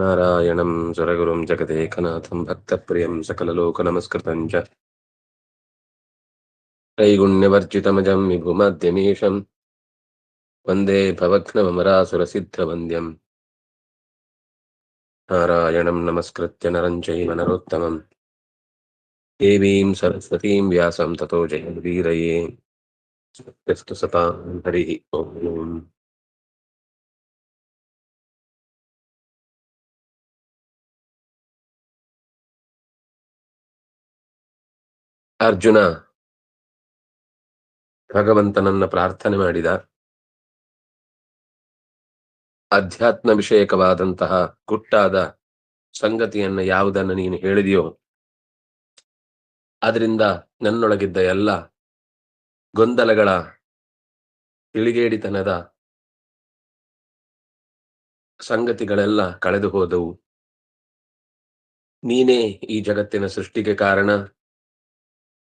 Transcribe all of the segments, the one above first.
नारायणं सुरगुरुं जगदेकनाथं भक्तप्रियं सकललोकनमस्कृतं च त्रैगुण्यवर्जितमजं विभुमद्यमीशं वन्दे भवघ्नमरासुरसिद्धवन्द्यम् नारायणं नमस्कृत्य नरं चैव नरोत्तमं देवीं सरस्वतीं व्यासं ततो जयमुदीरये यस्तु सतां हरिः ओम् ಅರ್ಜುನ ಭಗವಂತನನ್ನ ಪ್ರಾರ್ಥನೆ ಮಾಡಿದ. ಅಧ್ಯಾತ್ಮ ವಿಷಯಕವಾದಂತಹ ಗುಟ್ಟಾದ ಸಂಗತಿಯನ್ನ ಯಾವುದನ್ನ ನೀನು ಹೇಳಿದೆಯೋ ಅದರಿಂದ ನನ್ನೊಳಗಿದ್ದ ಎಲ್ಲ ಗೊಂದಲಗಳ ತಿಳಿಗೇಡಿತನದ ಸಂಗತಿಗಳೆಲ್ಲ ಕಳೆದು ಹೋದವು ನೀನೇ ಈ ಜಗತ್ತಿನ ಸೃಷ್ಟಿಗೆ ಕಾರಣ.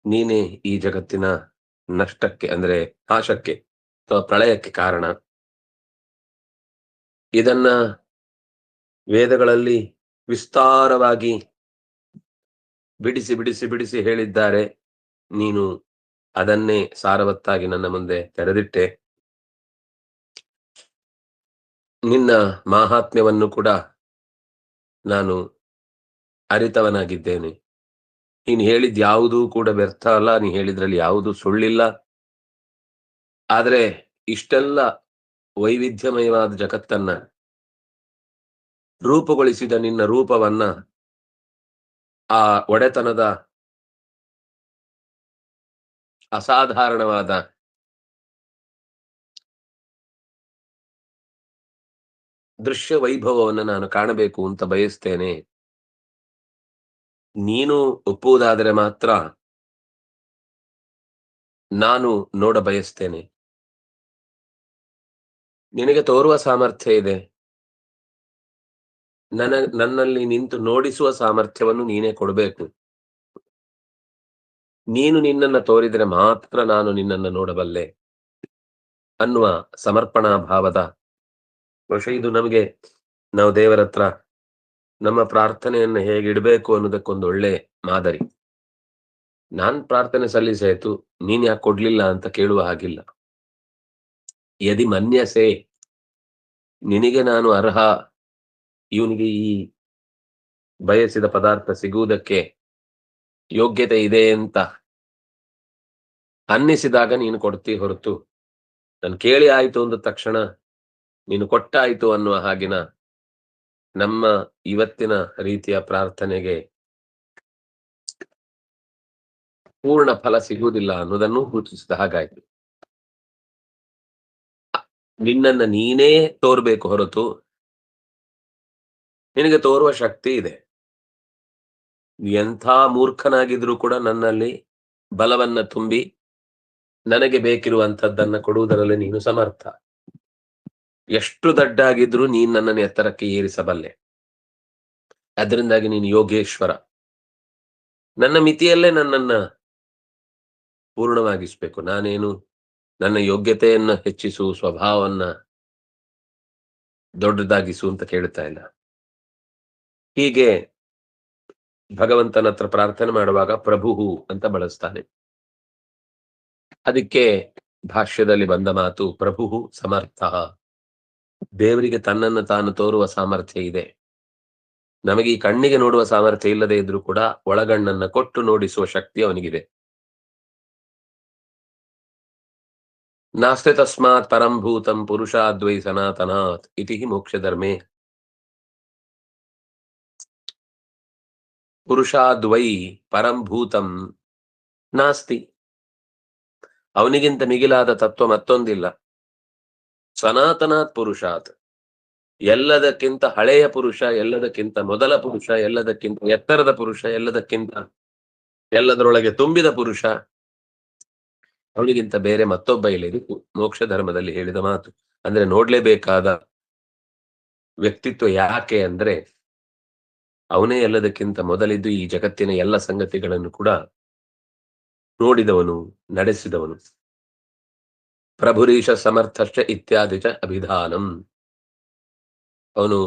ನೀನೇ ಈ ಜಗತ್ತಿನ ನಷ್ಟಕ್ಕೆ ಅಂದ್ರೆ ನಾಶಕ್ಕೆ ಅಥವಾ ಪ್ರಳಯಕ್ಕೆ ಕಾರಣ. ಇದನ್ನ ವೇದಗಳಲ್ಲಿ ವಿಸ್ತಾರವಾಗಿ ಬಿಡಿಸಿ ಬಿಡಿಸಿ ಬಿಡಿಸಿ ಹೇಳಿದ್ದಾರೆ. ನೀನು ಅದನ್ನೇ ಸಾರವತ್ತಾಗಿ ನನ್ನ ಮುಂದೆ ತೆರೆದಿಟ್ಟೆ. ನಿನ್ನ ಮಾಹಾತ್ಮ್ಯವನ್ನು ಕೂಡ ನಾನು ಅರಿತವನಾಗಿದ್ದೇನೆ. ನೀನು ಹೇಳಿದ್ ಯಾವುದೂ ಕೂಡ ವ್ಯರ್ಥ ಅಲ್ಲ ನೀ ಹೇಳಿದ್ರಲ್ಲಿ ಯಾವುದು ಸುಳ್ಳಿಲ್ಲ. ಆದ್ರೆ ಇಷ್ಟೆಲ್ಲ ವೈವಿಧ್ಯಮಯವಾದ ಜಗತ್ತನ್ನ ರೂಪುಗೊಳಿಸಿದ ನಿನ್ನ ರೂಪವನ್ನ ಆ ಒಡೆತನದ ಅಸಾಧಾರಣವಾದ ದೃಶ್ಯ ವೈಭವವನ್ನು ನಾನು ಕಾಣಬೇಕು ಅಂತ ಬಯಸ್ತೇನೆ. ನೀನು ಒಪ್ಪುವುದಾದರೆ ಮಾತ್ರ ನಾನು ನೋಡ ಬಯಸ್ತೇನೆ. ನಿನಗೆ ತೋರುವ ಸಾಮರ್ಥ್ಯ ಇದೆ. ನನ್ನ, ನನ್ನಲ್ಲಿ ನಿಂತು ನೋಡಿಸುವ ಸಾಮರ್ಥ್ಯವನ್ನು ನೀನೇ ಕೊಡಬೇಕು. ನೀನು ನಿನ್ನನ್ನ ತೋರಿದರೆ ಮಾತ್ರ ನಾನು ನಿನ್ನನ್ನು ನೋಡಬಲ್ಲೆ ಅನ್ನುವ ಸಮರ್ಪಣಾ ಭಾವದ ಬಹುಶಃ ಇದು ನಮಗೆ ನಾವು ದೇವರ ಹತ್ರ ನಮ್ಮ ಪ್ರಾರ್ಥನೆಯನ್ನು ಹೇಗೆ ಇಡಬೇಕು ಅನ್ನೋದಕ್ಕೊಂದು ಒಳ್ಳೆ ಮಾದರಿ. ನಾನ್ ಪ್ರಾರ್ಥನೆ ಸಲ್ಲಿಸಾಯ್ತು ನೀನ್ ಯಾಕೆ ಕೊಡ್ಲಿಲ್ಲ ಅಂತ ಕೇಳುವ ಹಾಗಿಲ್ಲ. ಯದಿ ಮನ್ಯಸೆ, ನಿನಗೆ ನಾನು ಅರ್ಹ, ಇವನಿಗೆ ಈ ಬಯಸಿದ ಪದಾರ್ಥ ಸಿಗುವುದಕ್ಕೆ ಯೋಗ್ಯತೆ ಇದೆ ಅಂತ ಅನ್ನಿಸಿದಾಗ ನೀನು ಕೊಡ್ತಿ ಹೊರತು. ನಾನು ಕೇಳಿ ಆಯ್ತು ಅಂದ ತಕ್ಷಣ, ನೀನು ಕೊಟ್ಟಾಯ್ತು ಅನ್ನುವ ಹಾಗಿನ ನಮ್ಮ ಇವತ್ತಿನ ರೀತಿಯ ಪ್ರಾರ್ಥನೆಗೆ ಪೂರ್ಣ ಫಲ ಸಿಗುವುದಿಲ್ಲ ಅನ್ನೋದನ್ನು ಸೂಚಿಸಿದ ಹಾಗಾಯ್ತು. ನಿನ್ನನ್ನ ನೀನೇ ತೋರ್ಬೇಕು ಹೊರತು ನಿನಗೆ ತೋರುವ ಶಕ್ತಿ ಇದೆ. ಎಂಥ ಮೂರ್ಖನಾಗಿದ್ರೂ ಕೂಡ ನನ್ನಲ್ಲಿ ಬಲವನ್ನ ತುಂಬಿ ನನಗೆ ಬೇಕಿರುವಂತದ್ದನ್ನ ಕೊಡುವುದರಲ್ಲಿ ನೀನು ಸಮರ್ಥ. ಎಷ್ಟು ದಡ್ಡಾಗಿದ್ರೂ ನೀನ್ ನನ್ನನ್ನು ಎತ್ತರಕ್ಕೆ ಏರಿಸಬಲ್ಲೆ. ಅದರಿಂದಾಗಿ ನೀನು ಯೋಗೇಶ್ವರ. ನನ್ನ ಮಿತಿಯಲ್ಲೇ ನನ್ನನ್ನ ಪೂರ್ಣವಾಗಿಸ್ಬೇಕು. ನಾನೇನು ನನ್ನ ಯೋಗ್ಯತೆಯನ್ನ ಹೆಚ್ಚಿಸು, ಸ್ವಭಾವವನ್ನ ದೊಡ್ಡದಾಗಿಸು ಅಂತ ಕೇಳ್ತಾ ಇಲ್ಲ. ಹೀಗೆ ಭಗವಂತನ ಹತ್ರ ಪ್ರಾರ್ಥನೆ ಮಾಡುವಾಗ ಪ್ರಭುಹು ಅಂತ ಬಳಸ್ತಾನೆ. ಅದಕ್ಕೆ ಭಾಷ್ಯದಲ್ಲಿ ಬಂದ ಮಾತು ಪ್ರಭುಹು ಸಮರ್ಥ. ದೇವರಿಗೆ ತನ್ನನ್ನು ತಾನು ತೋರುವ ಸಾಮರ್ಥ್ಯ ಇದೆ. ನಮಗೆ ಈ ಕಣ್ಣಿಗೆ ನೋಡುವ ಸಾಮರ್ಥ್ಯ ಇಲ್ಲದೆ ಇದ್ರೂ ಕೂಡ ಒಳಗಣ್ಣನ್ನ ಕೊಟ್ಟು ನೋಡಿಸುವ ಶಕ್ತಿ ಅವನಿಗಿದೆ. ನಾಸ್ತಿ ತಸ್ಮಾತ್ ಪರಂಭೂತಂ ಪುರುಷಾದ್ವೈ ಸನಾತನಾತ್ ಇತಿ ಮೋಕ್ಷ ಧರ್ಮೇ. ಪುರುಷಾದ್ವೈ ಪರಂಭೂತಂ ನಾಸ್ತಿ. ಅವನಿಗಿಂತ ಮಿಗಿಲಾದ ತತ್ವ ಮತ್ತೊಂದಿಲ್ಲ. ಸನಾತನಾತ್ ಪುರುಷಾತ್. ಎಲ್ಲದಕ್ಕಿಂತ ಹಳೆಯ ಪುರುಷ, ಎಲ್ಲದಕ್ಕಿಂತ ಮೊದಲ ಪುರುಷ, ಎಲ್ಲದಕ್ಕಿಂತ ಎತ್ತರದ ಪುರುಷ, ಎಲ್ಲದಕ್ಕಿಂತ ಎಲ್ಲದರೊಳಗೆ ತುಂಬಿದ ಪುರುಷ. ಅವನಿಗಿಂತ ಬೇರೆ ಮತ್ತೊಬ್ಬ ಇಲ್ಲ. ಇದು ಮೋಕ್ಷ ಧರ್ಮದಲ್ಲಿ ಹೇಳಿದ ಮಾತು. ಅಂದ್ರೆ ನೋಡ್ಲೇಬೇಕಾದ ವ್ಯಕ್ತಿತ್ವ ಯಾಕೆ ಅಂದ್ರೆ ಅವನೇ ಎಲ್ಲದಕ್ಕಿಂತ ಮೊದಲಿದ್ದು ಈ ಜಗತ್ತಿನ ಎಲ್ಲ ಸಂಗತಿಗಳನ್ನು ಕೂಡ ನೋಡಿದವನು, ನಡೆಸಿದವನು. ಪ್ರಭುರೀಶ ಸಮರ್ಥಶ್ಚ ಇತ್ಯಾದಿ ಚ ಅಭಿಧಾನಂ ಅವನು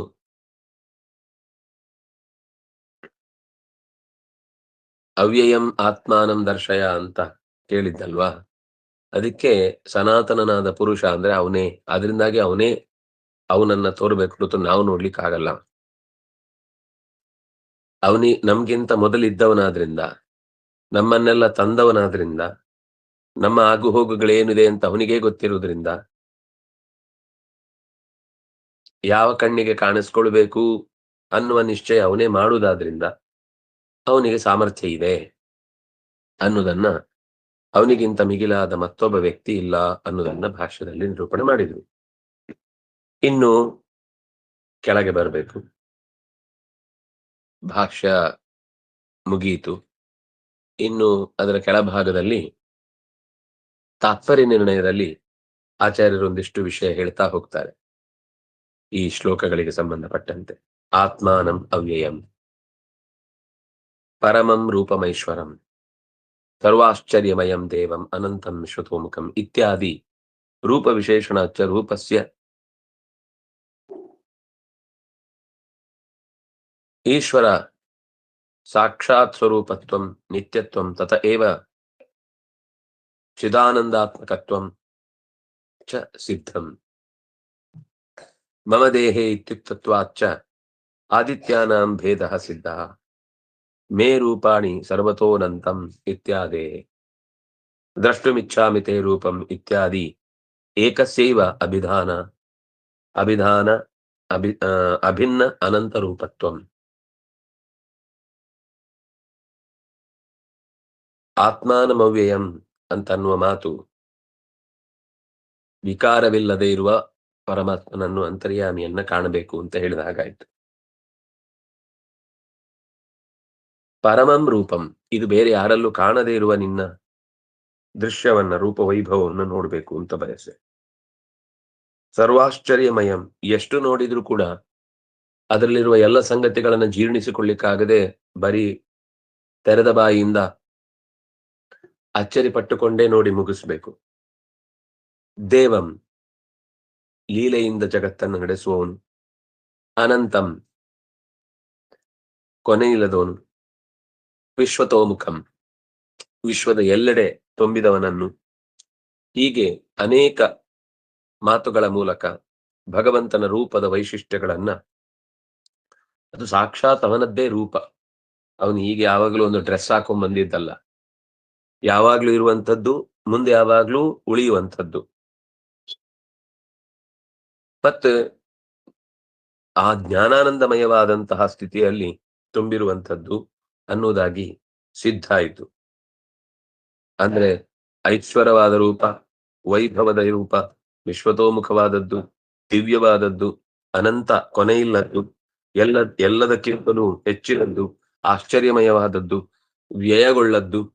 ಅವ್ಯಯಂ ಆತ್ಮಾನಂ ದರ್ಶಯ ಅಂತ ಕೇಳಿದ್ದಲ್ವಾ? ಅದಕ್ಕೆ ಸನಾತನನಾದ ಪುರುಷ ಅಂದ್ರೆ ಅವನೇ ಅದರಿಂದಾಗಿ ಅವನೇ ಅವನನ್ನ ತೋರ್ಬೇಕು ಹೊರತು ನಾವು ನೋಡ್ಲಿಕ್ಕಾಗಲ್ಲ. ಅವನಿ ನಮ್ಗಿಂತ ಮೊದಲಿದ್ದವನಾದ್ರಿಂದ, ನಮ್ಮನ್ನೆಲ್ಲ ತಂದವನಾದ್ರಿಂದ ನಮ್ಮ ಆಗು ಹೋಗುಗಳೇನಿದೆ ಅಂತ ಅವನಿಗೆ ಗೊತ್ತಿರುವುದರಿಂದ ಯಾವ ಕಣ್ಣಿಗೆ ಕಾಣಿಸ್ಕೊಳ್ಬೇಕು ಅನ್ನುವ ನಿಶ್ಚಯ ಅವನೇ ಮಾಡುವುದಾದ್ರಿಂದ ಅವನಿಗೆ ಸಾಮರ್ಥ್ಯ ಇದೆ ಅನ್ನುದನ್ನ ಅವನಿಗಿಂತ ಮಿಗಿಲಾದ ಮತ್ತೊಬ್ಬ ವ್ಯಕ್ತಿ ಇಲ್ಲ ಅನ್ನುದನ್ನ ಭಾಷ್ಯದಲ್ಲಿ ನಿರೂಪಣೆ ಮಾಡಿದ್ರು. ಇನ್ನು ಕೆಳಗೆ ಬರಬೇಕು. ಭಾಷ್ಯ ಮುಗಿಯಿತು ಇನ್ನು ಅದರ ಕೆಳಭಾಗದಲ್ಲಿ ತಾತ್ಪರ್ಯ ನಿರ್ಣಯದಲ್ಲಿ ಆಚಾರ್ಯರು ಒಂದಿಷ್ಟು ವಿಷಯ ಹೇಳ್ತಾ ಹೋಗ್ತಾರೆ. ಈ ಶ್ಲೋಕಗಳಿಗೆ ಸಂಬಂಧಪಟ್ಟಂತೆ. ಆತ್ಮಾನಂ ಅವ್ಯಯಂ. ಪರಮಂ ರೂಪಮೈಶ್ವರಂ. ಸರ್ವಾಶ್ಚರ್ಯಮಯಂ ದೇವಂ ಅನಂತಂ ಶ್ರುತೋಮುಖಂ ಇತ್ಯಾದಿ ರೂಪ ವಿಶೇಷಣಾಚ ರೂಪಸ್ಯ. ಈಶ್ವರ ಸಾಕ್ಷಾತ್ ಸ್ವರೂಪತ್ವಂ ನಿತ್ಯತ್ವಂ ತತ ಏವ चिदानन्दात्मकत्वं च सिद्धम्। मम देहे इत्युक्तत्वाच्च आदित्यानां भेदः सिद्धः। मे रूपाणि सर्वतोऽनन्तम् इत्यादे। द्रष्टुमिच्छामि ते रूपम् इत्यादि। एकस्यैव अभिधान अभिधान, अभि अभिन्न अनन्तरूपत्वम्। आत्मानमव्ययम् ಅಂತನ್ನುವ ಮಾತು. ವಿಕಾರವಿಲ್ಲದೆ ಇರುವ ಪರಮಾತ್ಮನನ್ನು ಅಂತರ್ಯಾಮಿಯನ್ನ ಕಾಣಬೇಕು ಅಂತ ಹೇಳಿದ ಹಾಗಾಯ್ತು. ಪರಮಂ ರೂಪಂ. ಇದು ಬೇರೆ ಯಾರಲ್ಲೂ ಕಾಣದೇ ಇರುವ ನಿನ್ನ ದೃಶ್ಯವನ್ನ ರೂಪ ವೈಭವವನ್ನು ನೋಡ್ಬೇಕು ಅಂತ ಬಯಸೆ. ಸರ್ವಾಶ್ಚರ್ಯಮಯಂ. ಎಷ್ಟು ನೋಡಿದ್ರೂ ಕೂಡ ಅದರಲ್ಲಿರುವ ಎಲ್ಲ ಸಂಗತಿಗಳನ್ನ ಜೀರ್ಣಿಸಿಕೊಳ್ಳಿಕ್ಕಾಗದೆ ಬರೀ ತೆರೆದ ಬಾಯಿಯಿಂದ ಅಚ್ಚರಿ ಪಟ್ಟುಕೊಂಡೇ ನೋಡಿ ಮುಗಿಸ್ಬೇಕು. ದೇವಂ, ಲೀಲೆಯಿಂದ ಜಗತ್ತನ್ನು ನಡೆಸುವವನು. ಅನಂತಂ, ಕೊನೆಯಿಲ್ಲದವನು. ವಿಶ್ವತೋಮುಖಂ, ವಿಶ್ವದ ಎಲ್ಲೆಡೆ ತುಂಬಿದವನನ್ನು. ಹೀಗೆ ಅನೇಕ ಮಾತುಗಳ ಮೂಲಕ ಭಗವಂತನ ರೂಪದ ವೈಶಿಷ್ಟ್ಯಗಳನ್ನ, ಅದು ಸಾಕ್ಷಾತ್ ಅವನದ್ದೇ ರೂಪ. ಅವನು ಹೀಗೆ ಯಾವಾಗಲೂ ಒಂದು ಡ್ರೆಸ್ ಹಾಕೊಂಡ್ ಬಂದಿದ್ದಲ್ಲ ಯಾವಾಗ್ಲೂ ಇರುವಂತದ್ದು ಮುಂದೆ ಯಾವಾಗ್ಲೂ ಉಳಿಯುವಂಥದ್ದು. ಮತ್ತೆ, ಆ ಜ್ಞಾನಾನಂದಮಯವಾದಂತಹ ಸ್ಥಿತಿಯಲ್ಲಿ ತುಂಬಿರುವಂಥದ್ದು ಅನ್ನುವುದಾಗಿ ಸಿದ್ಧ ಆಯಿತು. ಅಂದ್ರೆ ಐಶ್ವರವಾದ ರೂಪ, ವೈಭವದ ರೂಪ, ವಿಶ್ವತೋಮುಖವಾದದ್ದು, ದಿವ್ಯವಾದದ್ದು, ಅನಂತ ಕೊನೆಯಿಲ್ಲದ್ದು, ಎಲ್ಲ, ಎಲ್ಲದಕ್ಕಿಂತಲೂ ಹೆಚ್ಚಿನದ್ದು, ಆಶ್ಚರ್ಯಮಯವಾದದ್ದು, ವ್ಯಯಗೊಳ್ಳದ್ದು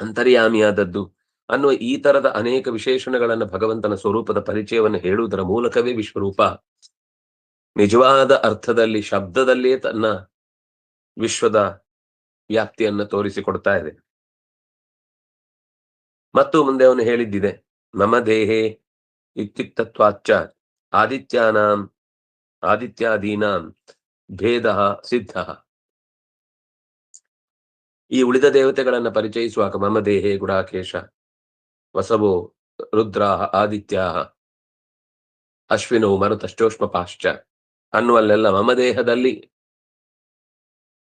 ಅಂತರ್ಯಾಮಿಯಾದದ್ದು. ಅನ್ನುವ ಈ ತರದ ಅನೇಕ ವಿಶೇಷಣಗಳನ್ನ ಭಗವಂತನ ಸ್ವರೂಪದ ಪರಿಚಯವನ್ನು ಹೇಳುವುದರ ಮೂಲಕವೇ ವಿಶ್ವರೂಪ. ನಿಜವಾದ ಅರ್ಥದಲ್ಲಿ, ಶಬ್ದದಲ್ಲೇ ತನ್ನ ವಿಶ್ವದ ವ್ಯಾಪ್ತಿಯನ್ನ ತೋರಿಸಿಕೊಡ್ತಾ ಇದೆ. ಮತ್ತು ಮುಂದೆ ಅವನು ಹೇಳಿದ್ದಿದೆ ನಮ್ಮ ದೇಹೇ ಇತ್ಯುಕ್ತತ್ವಾಚ್ಚ ಆದಿತ್ಯಾನಾಂ, ಆದಿತ್ಯಾದೀನಾಂ ಭೇದ ಸಿದ್ಧ. ಈ ಉಳಿದ ದೇವತೆಗಳನ್ನ ಪರಿಚಯಿಸುವಾಗ ಮಮ ದೇಹೇ ಗುಡಾಕೇಶ, ವಸವೋ ರುದ್ರಾಹ ಆದಿತ್ಯಾಹ ಅಶ್ವಿನೋ ಮರುತಶ್ಚೋಷ್ಮ ಪಾಶ್ಚ ಅನ್ನುವಲ್ಲೆಲ್ಲ ಮಮ ದೇಹದಲ್ಲಿ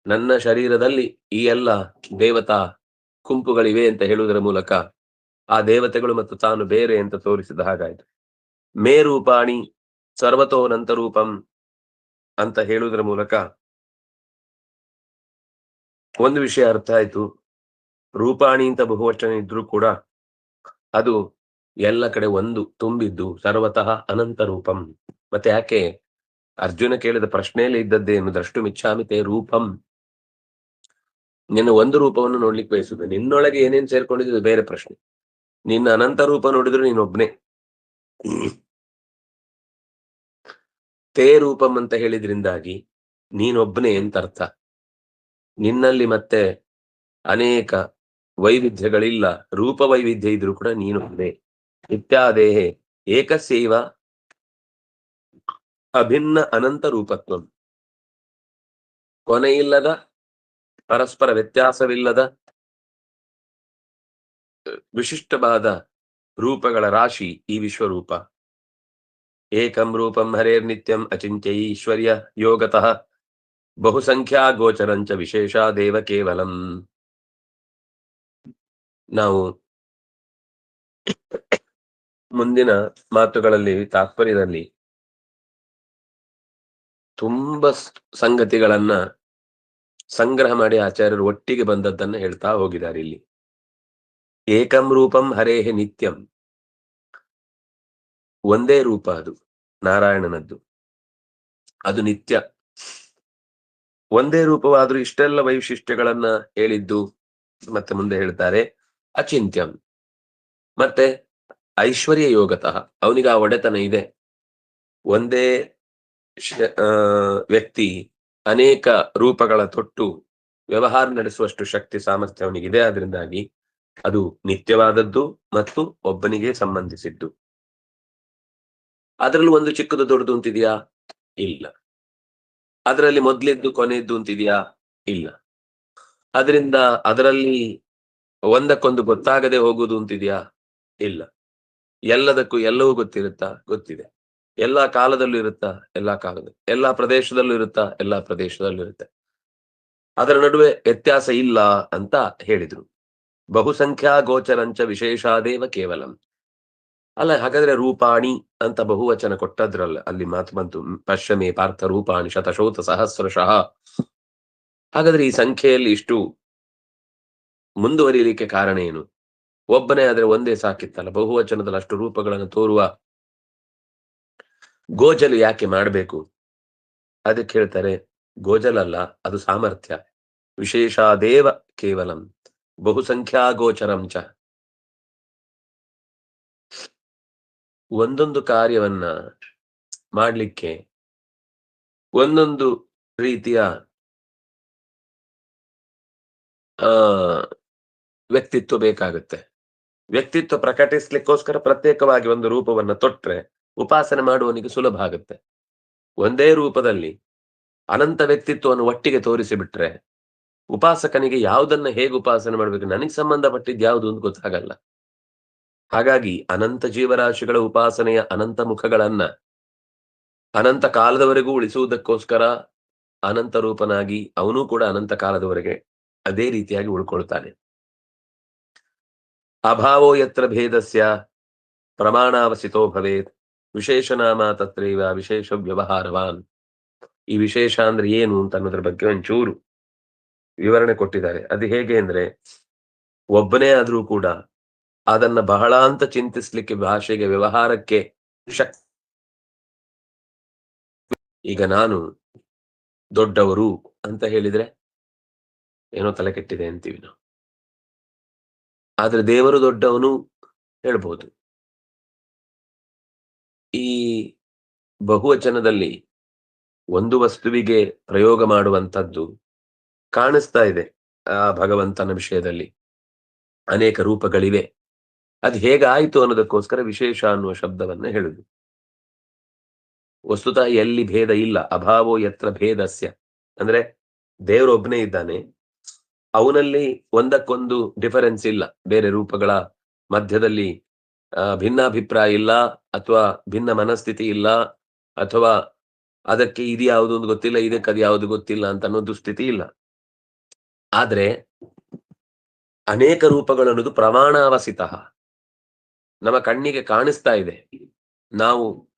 ನನ್ನ ಶರೀರದಲ್ಲಿ ಈ ಎಲ್ಲ ದೇವತಾ ಕುಂಪುಗಳಿವೆ ಅಂತ ಹೇಳುವುದರ ಮೂಲಕ ಆ ದೇವತೆಗಳು ಮತ್ತು ತಾನು ಬೇರೆ ಅಂತ ತೋರಿಸಿದ ಹಾಗಾಯ್ತು. ಮೇ ರೂಪಾಣಿ ಸರ್ವತೋನಂತರೂಪಂ ಅಂತ ಹೇಳುವುದರ ಮೂಲಕ ಒಂದು ವಿಷಯ ಅರ್ಥ ಆಯ್ತು. ರೂಪಾಣಿ ಅಂತ ಬಹುವಚನ ಇದ್ರೂ ಕೂಡ ಅದು ಎಲ್ಲ ಕಡೆ ಒಂದು ತುಂಬಿದ್ದು ಸರ್ವತಃ ಅನಂತ ರೂಪಂ. ಮತ್ತೆ ಯಾಕೆ? ಅರ್ಜುನ ಕೇಳಿದ ಪ್ರಶ್ನೆಯಲ್ಲಿ ಇದ್ದದ್ದೇನು ದ್ರಷ್ಟು ಮಿಚ್ಛಾಮಿತೆ ರೂಪಂ. ನಿನ್ನ ಒಂದು ರೂಪವನ್ನು ನೋಡ್ಲಿಕ್ಕೆ ಬಯಸುತ್ತೆ ನಿನ್ನೊಳಗೆ ಏನೇನ್ ಸೇರ್ಕೊಂಡಿದ್ದು ಬೇರೆ ಪ್ರಶ್ನೆ. ನಿನ್ನ ಅನಂತ ರೂಪ ನೋಡಿದ್ರು ನೀನೊಬ್ನೇ. ತೇ ರೂಪಂ ಅಂತ ಹೇಳಿದ್ರಿಂದಾಗಿ ನೀನೊಬ್ನೇ ಅಂತ ಅರ್ಥ. ನಿನ್ನಲ್ಲಿ ಮತ್ತೆ ಅನೇಕ ವೈವಿಧ್ಯಗಳಿಲ್ಲ. ರೂಪ ವೈವಿಧ್ಯ ಇದ್ರೂ ಕೂಡ ನೀನು ಒಂದೇ ನಿತ್ಯಾದೇಹೆ ಏಕಸೇವ ಅಭಿನ್ನ ಅನಂತ ರೂಪತ್ವ. ಕೊನೆಯಿಲ್ಲದ ಪರಸ್ಪರ ವ್ಯತ್ಯಾಸವಿಲ್ಲದ ವಿಶಿಷ್ಟವಾದ ರೂಪಗಳ ರಾಶಿ ಈ ವಿಶ್ವರೂಪ. ಏಕಂ ರೂಪಂ ಹರೇರ್ ನಿತ್ಯಂ ಅಚಿಂತ್ಯ ಈಶ್ವರ್ಯ ಯೋಗತಃ. ಬಹುಸಂಖ್ಯಾ ಗೋಚರಂಚ ವಿಶೇಷ ದೇವ ಕೇವಲಂ. ನಾವು ಮುಂದಿನ ಮಾತುಗಳಲ್ಲಿ, ತಾತ್ಪರ್ಯದಲ್ಲಿ ತುಂಬ ಸಂಗತಿಗಳನ್ನ ಸಂಗ್ರಹ ಮಾಡಿ ಆಚಾರ್ಯರು ಒಟ್ಟಿಗೆ ಬಂದದ್ದನ್ನ ಹೇಳ್ತಾ ಹೋಗಿದ್ದಾರೆ ಇಲ್ಲಿ. ಏಕಂ ರೂಪಂ ಹರೇಹೆ ನಿತ್ಯಂ. ಒಂದೇ ರೂಪ ಅದು, ನಾರಾಯಣನದ್ದು. ಅದು ನಿತ್ಯ. ಒಂದೇ ರೂಪವಾದ್ರೂ ಇಷ್ಟೆಲ್ಲ ವೈಶಿಷ್ಟ್ಯಗಳನ್ನ ಹೇಳಿದ್ದು ಮತ್ತೆ ಮುಂದೆ ಹೇಳ್ತಾರೆ, ಅಚಿಂತ್ಯಂ. ಮತ್ತೆ ಐಶ್ವರ್ಯ ಯೋಗತಃ, ಅವನಿಗೆ ಆ ಒಡೆತನ ಇದೆ. ಒಂದೇ ವ್ಯಕ್ತಿ ಅನೇಕ ರೂಪಗಳ ತೊಟ್ಟು ವ್ಯವಹಾರ ನಡೆಸುವಷ್ಟು ಶಕ್ತಿ, ಸಾಮರ್ಥ್ಯ ಅವನಿಗಿದೆ. ಅದರಿಂದಾಗಿ ಅದು ನಿತ್ಯವಾದದ್ದು ಮತ್ತು ಒಬ್ಬನಿಗೆ ಸಂಬಂಧಿಸಿದ್ದು. ಅದರಲ್ಲೂ ಒಂದು ಚಿಕ್ಕದು ದೊಡ್ಡದು ಅಂತಿದೆಯಾ? ಇಲ್ಲ. ಅದರಲ್ಲಿ ಮೊದ್ಲಿದ್ದು ಕೊನೆಯದ್ದು ಅಂತಿದೆಯಾ? ಇಲ್ಲ. ಅದರಿಂದ ಅದರಲ್ಲಿ ಒಂದಕ್ಕೊಂದು ಗೊತ್ತಾಗದೆ ಹೋಗುದು ಅಂತಿದೆಯಾ? ಇಲ್ಲ. ಎಲ್ಲದಕ್ಕೂ ಎಲ್ಲವೂ ಗೊತ್ತಿರುತ್ತಾ? ಗೊತ್ತಿದೆ. ಎಲ್ಲಾ ಕಾಲದಲ್ಲೂ ಇರುತ್ತಾ? ಎಲ್ಲಾ ಕಾಲದ, ಎಲ್ಲಾ ಪ್ರದೇಶದಲ್ಲೂ ಇರುತ್ತಾ? ಎಲ್ಲಾ ಪ್ರದೇಶದಲ್ಲೂ ಇರುತ್ತೆ. ಅದರ ನಡುವೆ ವ್ಯತ್ಯಾಸ ಇಲ್ಲ ಅಂತ ಹೇಳಿದ್ರು. ಬಹುಸಂಖ್ಯಾ ಗೋಚರಂಚ ವಿಶೇಷಾದೇವ ಕೇವಲಂ. ಅಲ್ಲ, ಹಾಗಾದ್ರೆ ರೂಪಾಣಿ ಅಂತ ಬಹುವಚನ ಕೊಟ್ಟದ್ರಲ್ಲ, ಅಲ್ಲಿ ಮಾತು ಬಂತು ಪಶ್ಚಮೆ ಪಾರ್ಥ ರೂಪಾಣಿ ಶತಶೋತ ಸಹಸ್ರಶಃ. ಹಾಗಾದ್ರೆ ಈ ಸಂಖ್ಯೆಯಲ್ಲಿ ಇಷ್ಟು ಮುಂದುವರಿಯಲಿಕ್ಕೆ ಕಾರಣ ಏನು? ಒಬ್ಬನೇ ಆದ್ರೆ ಒಂದೇ ಸಾಕಿತ್ತಲ್ಲ, ಬಹುವಚನದಲ್ಲಿ ಅಷ್ಟು ರೂಪಗಳನ್ನು ತೋರುವ ಗೋಜಲು ಯಾಕೆ ಮಾಡಬೇಕು? ಅದಕ್ಕೆ ಹೇಳ್ತಾರೆ, ಗೋಜಲಲ್ಲ, ಅದು ಸಾಮರ್ಥ್ಯ, ವಿಶೇಷಾದೇವ ಕೇವಲಂ ಬಹುಸಂಖ್ಯಾ ಗೋಚರಂ ಒಂದೊಂದು ಕಾರ್ಯವನ್ನ ಮಾಡಲಿಕ್ಕೆ ಒಂದೊಂದು ರೀತಿಯ, ಆ, ವ್ಯಕ್ತಿತ್ವ ಬೇಕಾಗುತ್ತೆ. ವ್ಯಕ್ತಿತ್ವ ಪ್ರಕಟಿಸ್ಲಿಕ್ಕೋಸ್ಕರ ಪ್ರತ್ಯೇಕವಾಗಿ ಒಂದು ರೂಪವನ್ನ ತೊಟ್ರೆ ಉಪಾಸನೆ ಮಾಡುವವನಿಗೆ ಸುಲಭ ಆಗುತ್ತೆ. ಒಂದೇ ರೂಪದಲ್ಲಿ ಅನಂತ ವ್ಯಕ್ತಿತ್ವವನ್ನು ಒಟ್ಟಿಗೆ ತೋರಿಸಿಬಿಟ್ರೆ ಉಪಾಸಕನಿಗೆ ಯಾವುದನ್ನ ಹೇಗೆ ಉಪಾಸನೆ ಮಾಡ್ಬೇಕು, ನನಗೆ ಸಂಬಂಧಪಟ್ಟಿದ್ದು ಯಾವುದು ಅಂತ ಗೊತ್ತಾಗಲ್ಲ. ಹಾಗಾಗಿ ಅನಂತ ಜೀವರಾಶಿಗಳ ಉಪಾಸನೆಯ ಅನಂತ ಮುಖಗಳನ್ನ ಅನಂತ ಕಾಲದವರೆಗೂ ಉಳಿಸುವುದಕ್ಕೋಸ್ಕರ ಅನಂತ ರೂಪನಾಗಿ ಅವನು ಕೂಡ ಅನಂತ ಕಾಲದವರೆಗೆ ಅದೇ ರೀತಿಯಾಗಿ ಉಳ್ಕೊಳ್ತಾನೆ. ಅಭಾವೋ ಯತ್ರ ಭೇದಸ್ಯ ಪ್ರಮಾಣಾವಸಿತೋ ಭವೇತ್ ವಿಶೇಷನಾಮ ತತ್ರೈವ ವಿಶೇಷ ವ್ಯವಹಾರವಾನ್. ಈ ವಿಶೇಷ ಅಂದ್ರೆ ಏನು ಅಂತ ಅನ್ನೋದ್ರ ಬಗ್ಗೆ ಒಂಚೂರು ವಿವರಣೆ ಕೊಟ್ಟಿದ್ದಾರೆ. ಅದು ಹೇಗೆ ಅಂದ್ರೆ ಒಬ್ಬನೇ ಆದ್ರೂ ಕೂಡ ಅದನ್ನ ಬಹಳ ಅಂತ ಚಿಂತಿಸ್ಲಿಕ್ಕೆ ಭಾಷೆಗೆ ವ್ಯವಹಾರಕ್ಕೆ ಈಗ ನಾನು ದೊಡ್ಡವರು ಅಂತ ಹೇಳಿದ್ರೆ ಏನೋ ತಲೆ ಕೆಟ್ಟಿದೆ ಅಂತೀವಿ ನಾವು. ಆದ್ರೆ ದೇವರು ದೊಡ್ಡವನು ಹೇಳ್ಬೋದು. ಈ ಬಹುವಚನದಲ್ಲಿ ಒಂದು ವಸ್ತುವಿಗೆ ಪ್ರಯೋಗ ಮಾಡುವಂತದ್ದು ಕಾಣಿಸ್ತಾ ಇದೆ ಆ ಭಗವಂತನ ವಿಷಯದಲ್ಲಿ. ಅನೇಕ ರೂಪಗಳಿವೆ. ಅದು ಹೇಗಾಯಿತು ಅನ್ನೋದಕ್ಕೋಸ್ಕರ ವಿಶೇಷ ಅನ್ನುವ ಶಬ್ದವನ್ನ ಹೇಳುದು ವಸ್ತುತ ಎಲ್ಲಿ ಭೇದ ಇಲ್ಲ, ಅಭಾವೋ ಯತ್ರ ಭೇದಸ್ಯ. ಅಂದ್ರೆ ದೇವರೊಬ್ಬನೇ ಇದ್ದಾನೆ, ಅವನಲ್ಲಿ ಒಂದಕ್ಕೊಂದು ಡಿಫರೆನ್ಸ್ ಇಲ್ಲ. ಬೇರೆ ರೂಪಗಳ ಮಧ್ಯದಲ್ಲಿ ಭಿನ್ನಾಭಿಪ್ರಾಯ ಇಲ್ಲ, ಅಥವಾ ಭಿನ್ನ ಮನಸ್ಥಿತಿ ಇಲ್ಲ, ಅಥವಾ ಅದಕ್ಕೆ ಇದು ಯಾವುದು ಒಂದು ಗೊತ್ತಿಲ್ಲ, ಇದಕ್ಕೆ ಅದು ಯಾವುದು ಗೊತ್ತಿಲ್ಲ ಅಂತ ಅನ್ನೋದು ಸ್ಥಿತಿ ಇಲ್ಲ. ಆದ್ರೆ ಅನೇಕ ರೂಪಗಳನ್ನೋದು ಪ್ರಮಾಣಾವಸಿತ. ನಮ್ಮ ಕಣ್ಣಿಗೆ ಕಾಣಿಸ್ತಾ ಇದೆ. ನಾವು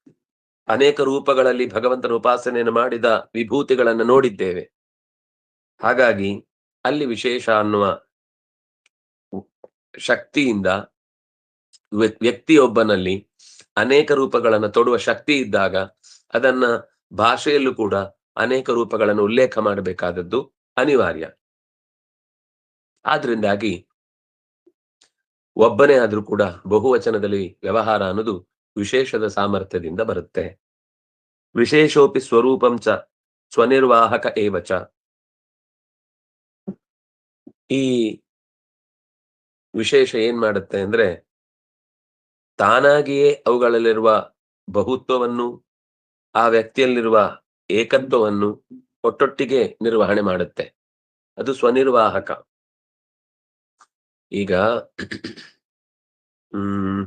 ಅನೇಕ ರೂಪಗಳಲ್ಲಿ ಭಗವಂತನ ಉಪಾಸನೆಯನ್ನು ಮಾಡಿದ ವಿಭೂತಿಗಳನ್ನು ನೋಡಿದ್ದೇವೆ. ಹಾಗಾಗಿ ಅಲ್ಲಿ ವಿಶೇಷ ಅನ್ನುವ ಶಕ್ತಿಯಿಂದ ವ್ಯಕ್ತಿಯೊಬ್ಬನಲ್ಲಿ ಅನೇಕ ರೂಪಗಳನ್ನು ತೊಡುವ ಶಕ್ತಿ ಇದ್ದಾಗ ಅದನ್ನ ಭಾಷೆಯಲ್ಲೂ ಕೂಡ ಅನೇಕ ರೂಪಗಳನ್ನು ಉಲ್ಲೇಖ ಮಾಡಬೇಕಾದದ್ದು ಅನಿವಾರ್ಯ. ಆದ್ರಿಂದಾಗಿ ಒಬ್ಬನೇ ಆದ್ರೂ ಕೂಡ ಬಹುವಚನದಲ್ಲಿ ವ್ಯವಹಾರ ಅನ್ನೋದು ವಿಶೇಷದ ಸಾಮರ್ಥ್ಯದಿಂದ ಬರುತ್ತೆ. ವಿಶೇಷೋಪಿ ಸ್ವರೂಪಂ ಚ, ಸ್ವನಿರ್ವಾಹಕ ಏವಚ ಈ ವಿಶೇಷ ಏನ್ ಮಾಡುತ್ತೆ ಅಂದ್ರೆ, ತಾನಾಗಿಯೇ ಅವುಗಳಲ್ಲಿರುವ ಬಹುತ್ವವನ್ನು, ಆ ವ್ಯಕ್ತಿಯಲ್ಲಿರುವ ಏಕತ್ವವನ್ನು ಒಟ್ಟೊಟ್ಟಿಗೆ ನಿರ್ವಹಣೆ ಮಾಡುತ್ತೆ. ಅದು ಸ್ವನಿರ್ವಾಹಕ. ಈಗ, ಹ್ಮ್.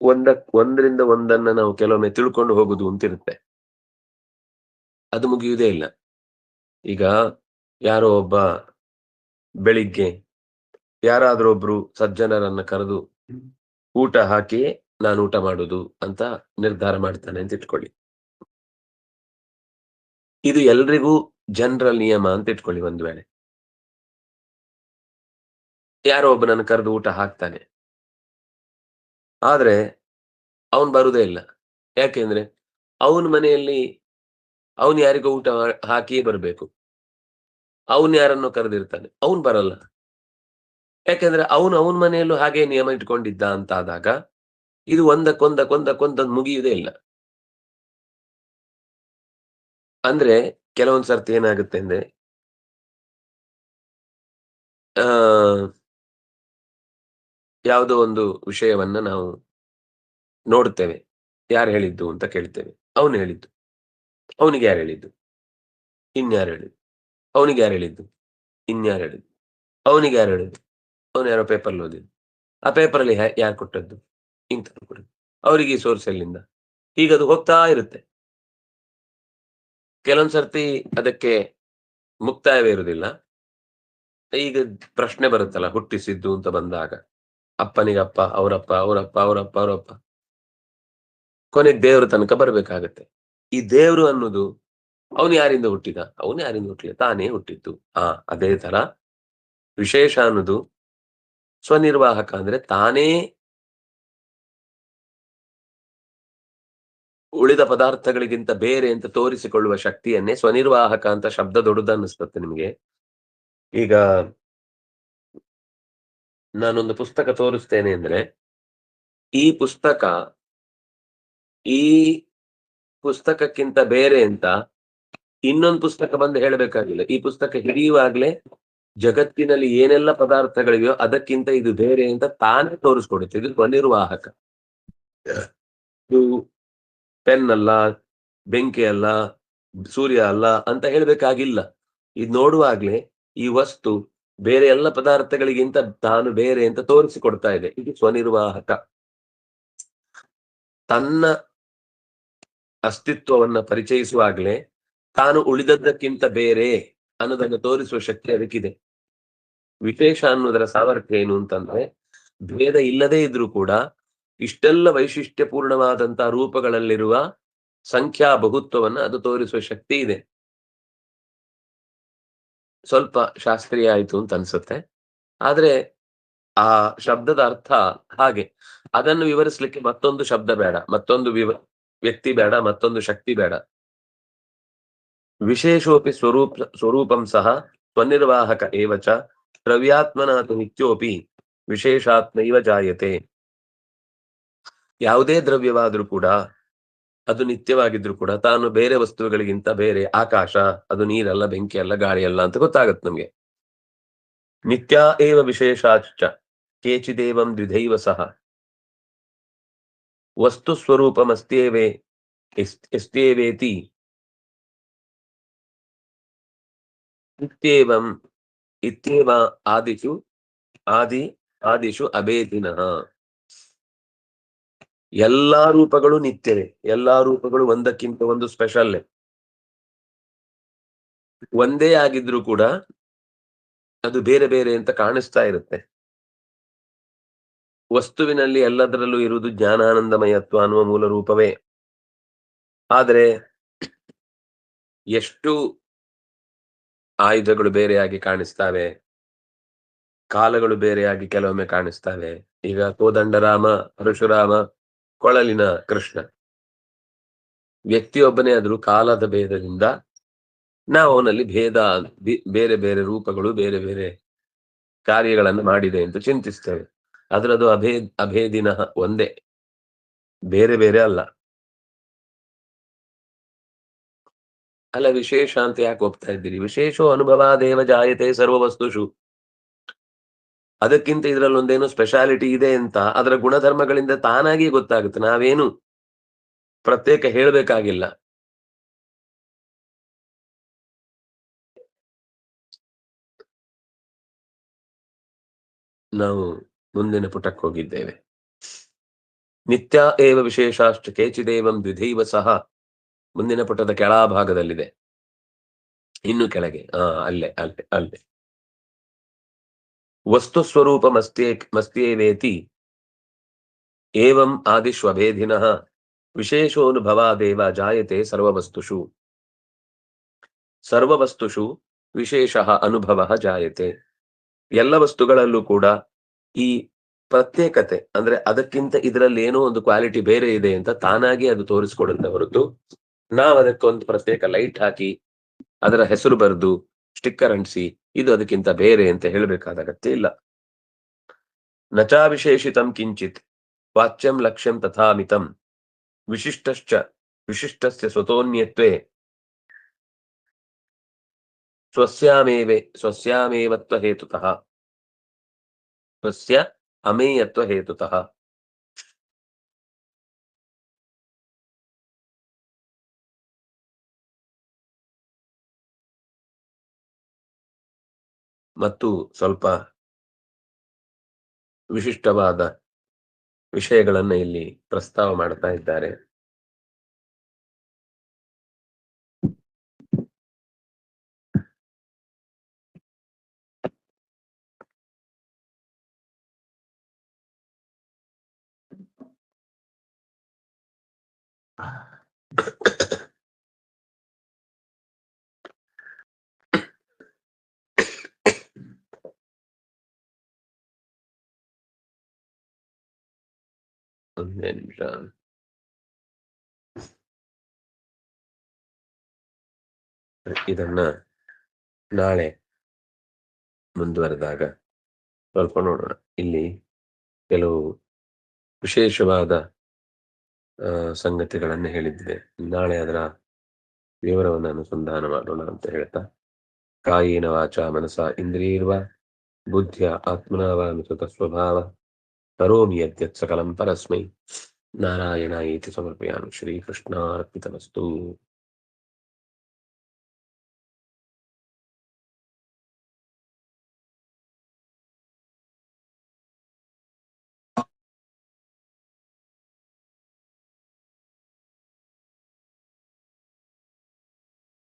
ಒಂದ ಒಂದರಿಂದ ಒಂದನ್ನ ನಾವು ಕೆಲವೊಮ್ಮೆ ತಿಳ್ಕೊಂಡು ಹೋಗುದು ಅಂತಿರುತ್ತೆ. ಅದು ಮುಗಿಯುವುದೇ ಇಲ್ಲ. ಈಗ, ಯಾರೋ ಒಬ್ಬ ಬೆಳಿಗ್ಗೆ ಯಾರಾದ್ರೂ ಒಬ್ರು ಸಜ್ಜನರನ್ನ ಕರೆದು ಊಟ ಹಾಕಿ ನಾನು ಊಟ ಮಾಡುದು ಅಂತ ನಿರ್ಧಾರ ಮಾಡ್ತಾನೆ ಅಂತ ಇಟ್ಕೊಳ್ಳಿ. ಇದು ಎಲ್ರಿಗೂ ಜನರಲ್ ನಿಯಮ ಅಂತ ಇಟ್ಕೊಳ್ಳಿ ಒಂದ್ ವೇಳೆ. ಯಾರೋ ಒಬ್ಬನನ್ನು ಕರೆದು ಊಟ ಹಾಕ್ತಾನೆ. ಆದ್ರೆ ಅವನ್ ಬರುದೇ ಇಲ್ಲ. ಯಾಕೆಂದ್ರೆ ಅವನ ಮನೆಯಲ್ಲಿ ಅವನು ಯಾರಿಗೂ ಊಟ ಹಾಕಿಯೇ ಬರ್ಬೇಕು. ಅವನ್ ಯಾರನ್ನು ಕರೆದಿರ್ತಾನೆ? ಅವನ್ ಬರಲ್ಲ. ಯಾಕೆಂದ್ರೆ ಅವನು ಅವನ ಮನೆಯಲ್ಲೂ ಹಾಗೆ ನಿಯಮ ಇಟ್ಕೊಂಡಿದ್ದ ಅಂತ ಆದಾಗ ಇದು ಒಂದಕ್ಕೊಂದಕ್ಕೊಂದಕ್ಕೊಂದೊಂದು ಮುಗಿಯುವುದೇ ಇಲ್ಲ. ಅಂದ್ರೆ ಕೆಲವೊಂದ್ ಸರ್ತಿ ಏನಾಗುತ್ತೆ ಅಂದ್ರೆ, ಆ, ಯಾವುದೋ ಒಂದು ವಿಷಯವನ್ನ ನಾವು ನೋಡ್ತೇವೆ ಯಾರು ಹೇಳಿದ್ದು ಅಂತ ಕೇಳ್ತೇವೆ. ಅವನು ಹೇಳಿದ್ದು. ಅವನಿಗೆ ಯಾರು ಹೇಳಿದ್ದು? ಇನ್ಯಾರು ಹೇಳಿದ್ದು? ಅವನಿಗೆ ಯಾರು ಹೇಳಿದ್ದು? ಇನ್ಯಾರು ಹೇಳಿದ್ದು? ಅವನಿಗೆ ಯಾರು ಹೇಳಿದ್ದು? ಅವನು ಯಾರೋ ಪೇಪರ್ ಓದಿದ್ದು? ಆ ಪೇಪರಲ್ಲಿ ಯಾರು ಕೊಟ್ಟದ್ದು? ಇಂಥ ಕೊಟ್ಟದ್ದು. ಅವರಿಗೆ ಸೋರ್ಸ್ ಎಲ್ಲಿಂದ? ಈಗ ಅದು ಹೋಗ್ತಾ ಇರುತ್ತೆ. ಕೆಲವೊಂದ್ ಸರ್ತಿ ಅದಕ್ಕೆ ಮುಕ್ತಾಯವೇ ಇರುವುದಿಲ್ಲ. ಈಗ ಪ್ರಶ್ನೆ ಬರುತ್ತಲ್ಲ ಹುಟ್ಟಿಸಿದ್ದು ಅಂತ ಬಂದಾಗ ಅಪ್ಪನಿಗಪ್ಪ ಅವರಪ್ಪ ಅವರಪ್ಪ ಅವರಪ್ಪ ಅವರಪ್ಪ. ಕೊನೆಗೆ ದೇವ್ರ ತನಕ ಬರ್ಬೇಕಾಗತ್ತೆ. ಈ ದೇವ್ರು ಅನ್ನೋದು ಅವನು ಯಾರಿಂದ ಹುಟ್ಟಿದ? ಅವನು ಯಾರಿಂದ ಹುಟ್ಟಿದ? ತಾನೇ ಹುಟ್ಟಿದ್ದು. ಆ, ಅದೇ ತರ ವಿಶೇಷ ಅನ್ನೋದು ಸ್ವನಿರ್ವಾಹಕ ಅಂದ್ರೆ ತಾನೇ ಉಳಿದ ಪದಾರ್ಥಗಳಿಗಿಂತ ಬೇರೆ ಅಂತ ತೋರಿಸಿಕೊಳ್ಳುವ ಶಕ್ತಿಯನ್ನೇ ಸ್ವನಿರ್ವಾಹಕ ಅಂತ ಶಬ್ದ ದೊಡ್ಡದನ್ನಿಸ್ತತೆ ನಿಮಗೆ. ಈಗ ನಾನೊಂದು ಪುಸ್ತಕ ತೋರಿಸ್ತೇನೆ ಅಂದ್ರೆ ಈ ಪುಸ್ತಕ ಈ ಪುಸ್ತಕಕ್ಕಿಂತ ಬೇರೆ ಅಂತ ಇನ್ನೊಂದು ಪುಸ್ತಕ ಬಂದು ಹೇಳಬೇಕಾಗಿಲ್ಲ. ಈ ಪುಸ್ತಕ ಹಿಡಿಯುವಾಗ್ಲೇ ಜಗತ್ತಿನಲ್ಲಿ ಏನೆಲ್ಲ ಪದಾರ್ಥಗಳಿವೆಯೋ ಅದಕ್ಕಿಂತ ಇದು ಬೇರೆ ಅಂತ ತಾನೇ ತೋರಿಸ್ಕೊಡುತ್ತೆ. ಇದು ಸ್ವನಿರ್ವಾಹಕ. ಇದು ಪೆನ್ ಅಲ್ಲ, ಬೆಂಕಿ ಅಲ್ಲ, ಸೂರ್ಯ ಅಲ್ಲ ಅಂತ ಹೇಳ್ಬೇಕಾಗಿಲ್ಲ. ಇದು ನೋಡುವಾಗ್ಲೇ ಈ ವಸ್ತು ಬೇರೆ ಎಲ್ಲ ಪದಾರ್ಥಗಳಿಗಿಂತ ತಾನು ಬೇರೆ ಅಂತ ತೋರಿಸಿಕೊಡ್ತಾ ಇದೆ. ಇದು ಸ್ವನಿರ್ವಾಹಕ. ತನ್ನ ಅಸ್ತಿತ್ವವನ್ನ ಪರಿಚಯಿಸುವಾಗ್ಲೇ ತಾನು ಉಳಿದದ್ದಕ್ಕಿಂತ ಬೇರೆ ಅನ್ನೋದನ್ನು ತೋರಿಸುವ ಶಕ್ತಿ ಅದಕ್ಕಿದೆ. ವಿಶೇಷ ಅನ್ನೋದರ ಸಾಮರ್ಥ್ಯ ಏನು ಅಂತಂದ್ರೆ, ಭೇದ ಇಲ್ಲದೇ ಇದ್ರೂ ಕೂಡ ಇಷ್ಟೆಲ್ಲ ವೈಶಿಷ್ಟ್ಯಪೂರ್ಣವಾದಂತಹ ರೂಪಗಳಲ್ಲಿರುವ ಸಂಖ್ಯಾ ಬಹುತ್ವವನ್ನ ಅದು ತೋರಿಸುವ ಶಕ್ತಿ ಇದೆ. ಸ್ವಲ್ಪ ಶಾಸ್ತ್ರೀಯ ಆಯ್ತು ಅಂತ ಅನ್ಸುತ್ತೆ. ಆದ್ರೆ ಆ ಶಬ್ದದ ಅರ್ಥ ಹಾಗೆ. ಅದನ್ನು ವಿವರಿಸ್ಲಿಕ್ಕೆ ಮತ್ತೊಂದು ಶಬ್ದ ಬೇಡ, ಮತ್ತೊಂದು ವ್ಯಕ್ತಿ ಬೇಡ, ಮತ್ತೊಂದು ಶಕ್ತಿ ಬೇಡ. ವಿಶೇಷೋಪಿ ಸ್ವರೂಪ, ಸ್ವರೂಪಂ ಸಹ ಸ್ವನಿರ್ವಾಹಕ ಚ ದ್ರವ್ಯಾತ್ಮನಾತು ನಿತ್ಯೋಪಿ ವಿಶೇಷಾತ್ಮೈವ ಜಾಯತೆ. ಯಾವುದೇ ದ್ರವ್ಯವಾದರೂ ಕೂಡ, ಅದು ನಿತ್ಯವಾಗಿದ್ರು ಕೂಡ, ತಾನು ಬೇರೆ ವಸ್ತುಗಳಿಗಿಂತ ಬೇರೆ ಆಕಾಶ, ಅದು ನೀರಲ್ಲ, ಬೆಂಕಿ ಅಲ್ಲ, ಗಾಳಿ ಅಲ್ಲ ಅಂತ ಗೊತ್ತಾಗತ್ತೆ ನಮ್ಗೆ. ನಿತ್ಯ ಏವ ವಿಶೇಷಾಚ ಕೇಚಿದೇವಂ ದ್ವಿಧೈವ ಸಹ. ವಸ್ತು ಸ್ವರೂಪಮಸ್ತ್ಯೇವೇ ಎಸ್ತ್ಯೇವೇತಿ. ಇತ್ಯೇವಂ ಇತ್ಯೇವ ಆದಿಷು ಆದಿ ಆದಿಷು ಅಭೇದಿನಃ ಎಲ್ಲಾ ರೂಪಗಳು ನಿತ್ಯವೇ. ಎಲ್ಲಾ ರೂಪಗಳು ಒಂದಕ್ಕಿಂತ ಒಂದು ಸ್ಪೆಷಲ್ ಒಂದೇ ಆಗಿದ್ರು ಕೂಡ ಅದು ಬೇರೆ ಬೇರೆ ಅಂತ ಕಾಣಿಸ್ತಾ ಇರುತ್ತೆ. ವಸ್ತುವಿನಲ್ಲಿ ಎಲ್ಲದರಲ್ಲೂ ಇರುವುದು ಜ್ಞಾನಾನಂದಮಯತ್ವ ಅನ್ನುವ ಮೂಲ ರೂಪವೇ. ಆದರೆ, ಎಷ್ಟು ಆಯುಧಗಳು ಬೇರೆಯಾಗಿ ಕಾಣಿಸ್ತವೆ. ಕಾಲಗಳು ಬೇರೆಯಾಗಿ ಕೆಲವೊಮ್ಮೆ ಕಾಣಿಸ್ತವೆ. ಈಗ ಕೋದಂಡರಾಮ, ಪರಶುರಾಮ, ಕೊಳಲಿನ ಕೃಷ್ಣ. ವ್ಯಕ್ತಿಯೊಬ್ಬನೇ ಆದರೂ ಕಾಲದ ಭೇದದಿಂದ ನಾವು ಅವನಲ್ಲಿ ಭೇದ ಬೇರೆ ಬೇರೆ ರೂಪಗಳು, ಬೇರೆ ಬೇರೆ ಕಾರ್ಯಗಳನ್ನು ಮಾಡಿದೆ ಎಂದು ಚಿಂತಿಸ್ತೇವೆ. ಅದರದು ಅಭೇದ್ ಅಭೇದಿನ ಒಂದೇ. ಬೇರೆ ಬೇರೆ ಅಲ್ಲ. ಅಲ್ಲ ವಿಶೇಷ ಅಂತ ಯಾಕೆ ಹೋಗ್ತಾ ಇದ್ದೀರಿ? ವಿಶೇಷೋ ಅನುಭವ ದೇವ ಜಾಯತೆ ಸರ್ವ ವಸ್ತುಷು ಅದಕ್ಕಿಂತ ಇದರಲ್ಲಿ ಒಂದೇನು ಸ್ಪೆಷಾಲಿಟಿ ಇದೆ ಅಂತ, ಅದರ ಗುಣಧರ್ಮಗಳಿಂದ ತಾನಾಗಿ ಗೊತ್ತಾಗುತ್ತೆ. ನಾವೇನು ಪ್ರತ್ಯೇಕ ಹೇಳಬೇಕಾಗಿಲ್ಲ. ನಾವು ಮುಂದಿನ ಪುಟಕ್ಕೆ ಹೋಗಿದ್ದೇವೆ. ನಿತ್ಯ ಏವ ವಿಶೇಷಾಷ್ಟ ಕೇಚಿದೇವಂ ದ್ವಿಧೈವ ಸಹ. ಮುಂದಿನ ಪುಟದ ಕೆಳಭಾಗದಲ್ಲಿದೆ ಇನ್ನು ಕೆಳಗೆ. ಆ, ಅಲ್ಲೇ ಅಲ್ಲೇ ಅಲ್ಲೇ. ವಸ್ತು ಸ್ವರೂಪ ಮಸ್ತಿಯೇ ಮಸ್ತಿಯೇ ವೇತಿ. ಏವಂ ಆದಿಶ್ವಭೇದಿನಃ. ವಿಶೇಷೋನುಭವಾದೇವ ಜಾಯತೆ ಸರ್ವವಸ್ತುಷು. ಸರ್ವವಸ್ತುಷು ವಿಶೇಷ ಅನುಭವ ಜಾಯತೆ. ಎಲ್ಲ ವಸ್ತುಗಳಲ್ಲೂ ಕೂಡ ಈ ಪ್ರತ್ಯೇಕತೆ, ಅಂದ್ರೆ ಅದಕ್ಕಿಂತ ಇದರಲ್ಲಿ ಏನೋ ಒಂದು ಕ್ವಾಲಿಟಿ ಬೇರೆ ಇದೆ ಅಂತ ತಾನಾಗಿ ಅದು ತೋರಿಸ್ಕೊಡುತ್ತೆ ಹೊರತು ನಾವು ಅದಕ್ಕೊಂದು ಪ್ರತ್ಯೇಕ ಲೈಟ್ ಹಾಕಿ, ಅದರ ಹೆಸರು ಬರೆದು ಸ್ಟಿಕ್ಕರ್ ಅಂಟಿಸಿ, ಇದು ಅದಕ್ಕಿಂತ ಬೇರೆ ಅಂತ ಹೇಳಬೇಕಾದ ಅಗತ್ಯ ಇಲ್ಲ. ನಚಾವಿಶೇಷಿತಂ ಕಿಂಚಿತ್, ವಾಚ್ಯಂ ಲಕ್ಷ್ಯಂ ತಥಾಮಿತಂ, ವಿಶಿಷ್ಟಶ್ಚ, ವಿಶಿಷ್ಟಸ್ಯ ಸ್ವತೋನ್ಯತ್ವೇ, ಸ್ವಸ್ಯಾಮೇವೆ, ಸ್ವಸ್ಯಾಮೇವತ್ವ ಹೇತುತಃ, ಸ್ವಸ್ಯ ಅಮೇಯತ್ವ ಹೇತುತಃ. ಮತ್ತು ಸ್ವಲ್ಪ ವಿಶಿಷ್ಟವಾದ ವಿಷಯಗಳನ್ನ ಇಲ್ಲಿ ಪ್ರಸ್ತಾವ ಮಾಡ್ತಾ ಇದ್ದಾರೆ. ಇದನ್ನ ನಾಳೆ ಮುಂದುವರೆದಾಗ ಸ್ವಲ್ಪ ನೋಡೋಣ. ಇಲ್ಲಿ ಕೆಲವು ವಿಶೇಷವಾದ ಸಂಗತಿಗಳನ್ನು ಹೇಳಿದ್ದೆ ನಾಳೆ ಅದರ ವಿವರವನ್ನು ಅನುಸಂಧಾನ ಮಾಡೋಣ ಅಂತ ಹೇಳ್ತಾ. ಕಾಯಿನ ವಾಚ ಮನಸ ಇಂದ್ರಿಯರ್ವ, ಬುದ್ಧಿಯ ಆತ್ಮನಾವ ಸ್ವಭಾವ. కరోమి అత్యత్సకలం పరస్మై నారాయణ ఏతి సమర్పయాను శ్రీకృష్ణార్పితమస్తు